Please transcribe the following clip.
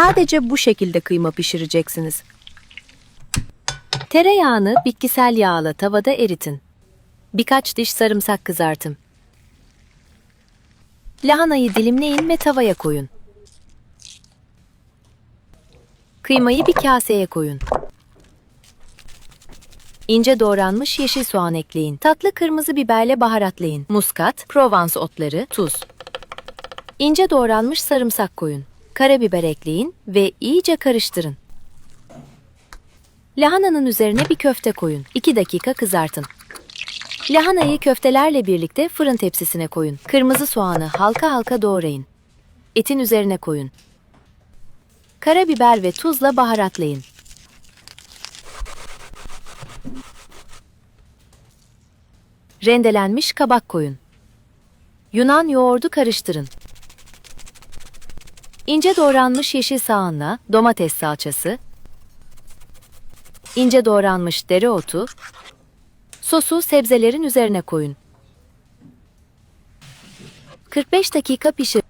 Sadece bu şekilde kıyma pişireceksiniz. Tereyağını bitkisel yağla tavada eritin. Birkaç diş sarımsak kızartın. Lahanayı dilimleyin ve tavaya koyun. Kıymayı bir kaseye koyun. İnce doğranmış yeşil soğan ekleyin. Tatlı kırmızı biberle baharatlayın. Muskat, Provence otları, tuz. İnce doğranmış sarımsak koyun. Karabiber ekleyin ve iyice karıştırın. Lahananın üzerine bir köfte koyun. 2 dakika kızartın. Lahanayı köftelerle birlikte fırın tepsisine koyun. Kırmızı soğanı halka halka doğrayın. Etin üzerine koyun. Karabiber ve tuzla baharatlayın. Rendelenmiş kabak koyun. Yunan yoğurdu karıştırın. İnce doğranmış yeşil soğanla domates salçası, ince doğranmış dereotu, sosu sebzelerin üzerine koyun. 45 dakika pişir.